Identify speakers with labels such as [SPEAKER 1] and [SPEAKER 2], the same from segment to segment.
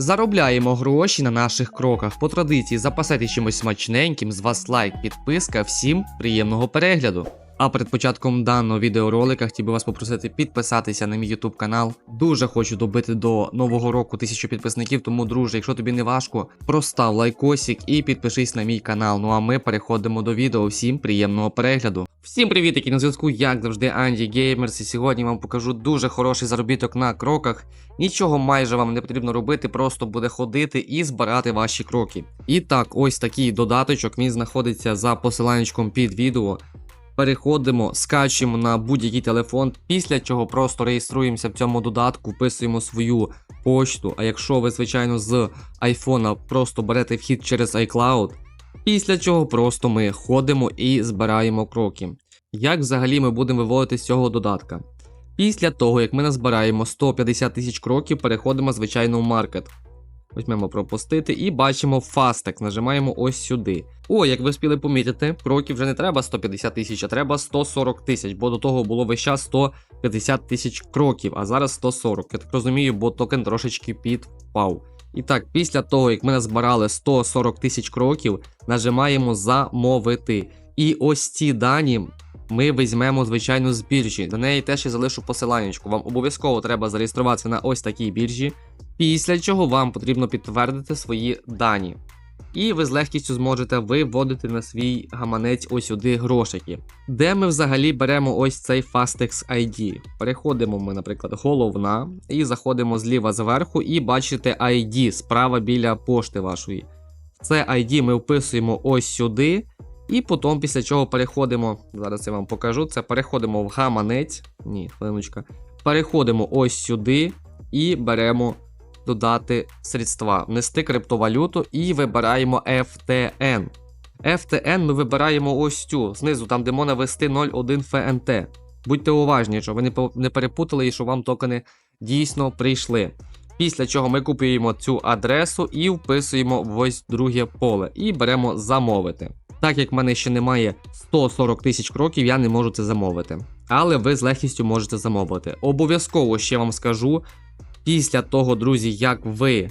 [SPEAKER 1] Заробляємо гроші на наших кроках. По традиції запасайте чимось смачненьким, з вас лайк, підписка, всім приємного перегляду. А перед початком даного відеоролика хотів би вас попросити підписатися на мій YouTube канал. Дуже хочу добити до нового року тисячу підписників, тому, друже, якщо тобі не важко, простав лайкосик і підпишись на мій канал. Ну а ми переходимо до відео. Всім приємного перегляду. Всім привіт, які на зв'язку, як завжди, Анді Геймерс. І сьогодні вам покажу дуже хороший заробіток на кроках. Нічого майже вам не потрібно робити, просто буде ходити і збирати ваші кроки. І так, ось такий додаточок, він знаходиться за посиланнячком під відео. Переходимо, скачуємо на будь-який телефон, після чого просто реєструємося в цьому додатку, вписуємо свою почту. А якщо ви, звичайно, з айфона просто берете вхід через iCloud, після чого просто ми ходимо і збираємо кроки. Як взагалі ми будемо виводити з цього додатка? Після того, як ми назбираємо 150 тисяч кроків, переходимо звичайно в маркет. Візьмемо пропустити і бачимо Fastec. Нажимаємо ось сюди. О, як ви спіли помітити, кроків вже не треба 150 тисяч, а треба 140 тисяч, бо до того було весь час 150 тисяч кроків, а зараз 140. Я так розумію, бо токен трошечки підпав. І так, після того, як ми назбирали 140 тисяч кроків, нажимаємо замовити. І ось ці дані ми візьмемо, звичайно, з біржі. До неї теж я залишу посиланнячку. Вам обов'язково треба зареєструватися на ось такій біржі, після чого вам потрібно підтвердити свої дані. І ви з легкістю зможете виводити на свій гаманець ось сюди грошики. Де ми взагалі беремо ось цей Fastex ID? Переходимо ми, наприклад, головна, і заходимо зліва зверху, і бачите ID справа біля пошти вашої. Це ID ми вписуємо ось сюди. І потім, після чого переходимо, зараз я вам покажу, це переходимо в гаманець. Ні, хвилиночка. Переходимо ось сюди і беремо додати средства, внести криптовалюту і вибираємо FTN. FTN ми вибираємо ось цю, знизу, там де можна ввести 01 FNT. Будьте уважні, щоб ви не перепутали і що вам токени дійсно прийшли. Після чого ми купуємо цю адресу і вписуємо в ось друге поле і беремо замовити. Так як в мене ще немає 140 тисяч кроків, я не можу це замовити. Але ви з легкістю можете замовити. Обов'язково ще вам скажу, після того, друзі, як ви,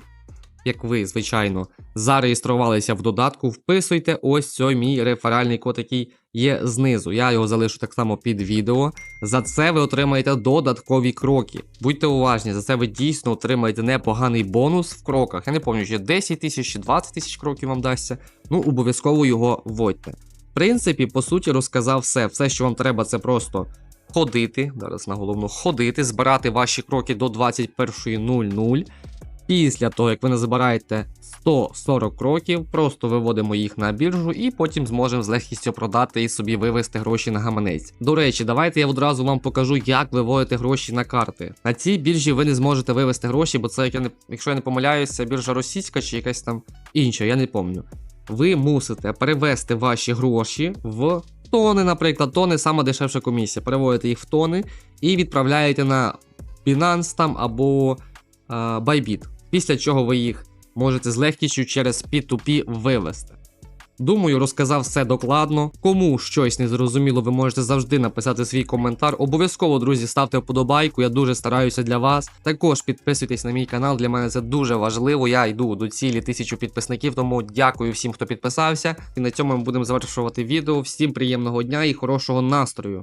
[SPEAKER 1] як ви, звичайно, зареєструвалися в додатку, вписуйте ось цей мій реферальний код, який є знизу. Я його залишу так само під відео. За це ви отримаєте додаткові кроки. Будьте уважні, за це ви дійсно отримаєте непоганий бонус в кроках. Я не пам'ятаю, чи 10 тисяч чи 20 тисяч кроків вам дасться. Ну, обов'язково його вводьте. В принципі, по суті, розказав все. Все, що вам треба, це просто ходити. Зараз на головну ходити, збирати ваші кроки до 21.00. Після того, як ви назбираєте 140 кроків, просто виводимо їх на біржу і потім зможемо з легкістю продати і собі вивести гроші на гаманець. До речі, давайте я одразу вам покажу, як виводити гроші на карти. На цій біржі ви не зможете вивести гроші, бо це, як я не, якщо я не помиляюся, біржа російська чи якась там інша, я не пам'ятаю. Ви мусите перевести ваші гроші в тони, наприклад, тони сама дешевша комісія. Переводите їх в тони і відправляєте на Binance там або е, Bybit. Після чого ви їх можете з легкістю через P2P вивести. Думаю, розказав все докладно. Кому щось не зрозуміло, ви можете завжди написати свій коментар. Обов'язково, друзі, ставте вподобайку, я дуже стараюся для вас. Також підписуйтесь на мій канал, для мене це дуже важливо. Я йду до цілі тисячу підписників, тому дякую всім, хто підписався. І на цьому ми будемо завершувати відео. Всім приємного дня і хорошого настрою.